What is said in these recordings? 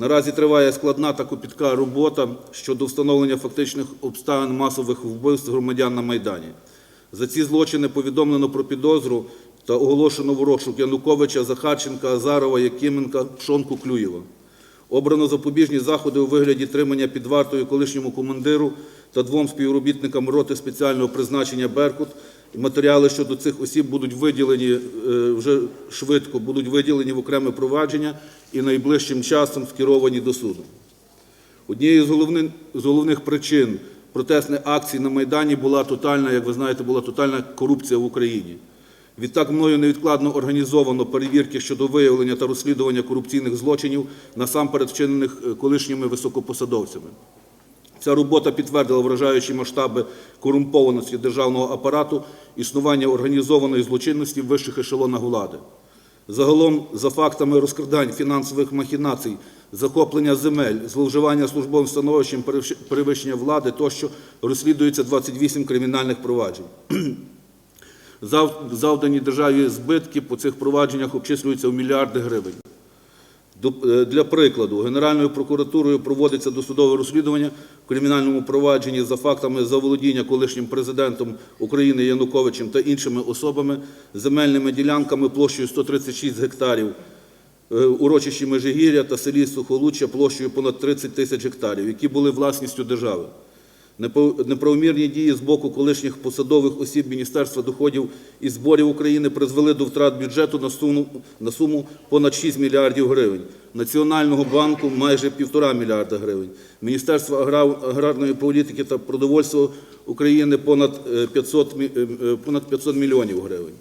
Наразі триває складна та копітка робота щодо встановлення фактичних обставин масових вбивств громадян на Майдані. За ці злочини повідомлено про підозру та оголошено в розшук Януковича, Захарченка, Азарова, Якименка, Пшонку, Клюєва. Обрано запобіжні заходи у вигляді тримання під вартою колишньому командиру та двом співробітникам роти спеціального призначення «Беркут». Матеріали щодо цих осіб будуть виділені е, вже швидко, будуть виділені в окреме провадження і найближчим часом скеровані до суду. Однією з головних, причин протестних акцій на Майдані була тотальна, як ви знаєте, була тотальна корупція в Україні. Відтак мною невідкладно організовано перевірки щодо виявлення та розслідування корупційних злочинів, насамперед вчинених е, колишніми високопосадовцями. Ця робота підтвердила вражаючі масштаби корумпованості державного апарату, існування організованої злочинності в вищих ешелонах влади. Загалом, за фактами розкрадань фінансових махінацій, захоплення земель, зловживання службовим становищем, перевищення влади тощо розслідується 28 кримінальних проваджень. Завдані державі збитки по цих провадженнях обчислюються в мільярди гривень. Е, Для прикладу, Генеральною прокуратурою проводиться досудове розслідування в кримінальному провадженні за фактами заволодіння колишнім президентом України Януковичем та іншими особами земельними ділянками площею 136 гектарів, е, урочищі Межигір'я та селі Сухолуччя площею понад 30 тисяч гектарів, які були власністю держави. Неправомірні дії з боку колишніх посадових осіб Міністерства доходів і зборів України призвели до втрат бюджету на суму, на суму понад 6 мільярдів гривень, Національного банку майже півтора мільярда гривень, Міністерства аграрної політики та продовольства України понад е, 500, мі- е, е, понад 500 мільйонів гривень.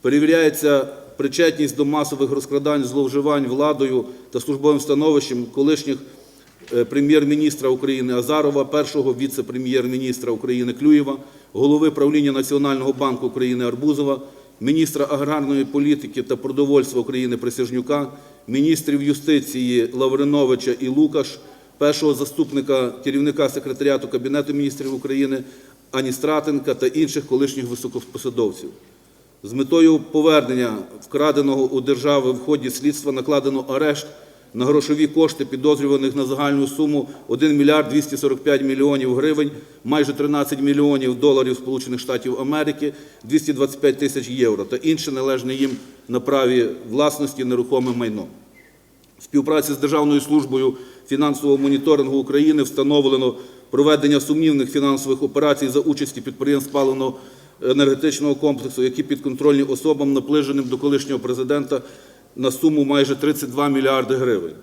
Перевіряється причетність до масових розкрадань, зловживань владою та службовим становищем колишніх е, прем'єр-міністра України Азарова, першого віце-прем'єр-міністра України Клюєва, голови правління Національного банку України Арбузова, міністра аграрної політики та продовольства України Присяжнюка, міністрів юстиції Лавриновича і Лукаш, першого заступника керівника секретаріату Кабінету міністрів України Аністратенка та інших колишніх високопосадовців. З метою повернення вкраденого у держави в ході слідства накладено арешт на грошові кошти підозрюваних на загальну суму 1 мільярд 245 мільйонів гривень, майже 13 мільйонів доларів Сполучених Штатів Америки, 225 тисяч євро та інше належне їм на праві власності нерухоме майно. В співпраці з Державною службою фінансового моніторингу України встановлено проведення сумнівних фінансових операцій за участі підприємств паливно-енергетичного комплексу, які підконтрольні особам, наближеним до колишнього президента, на суму майже 32 мільярди гривень.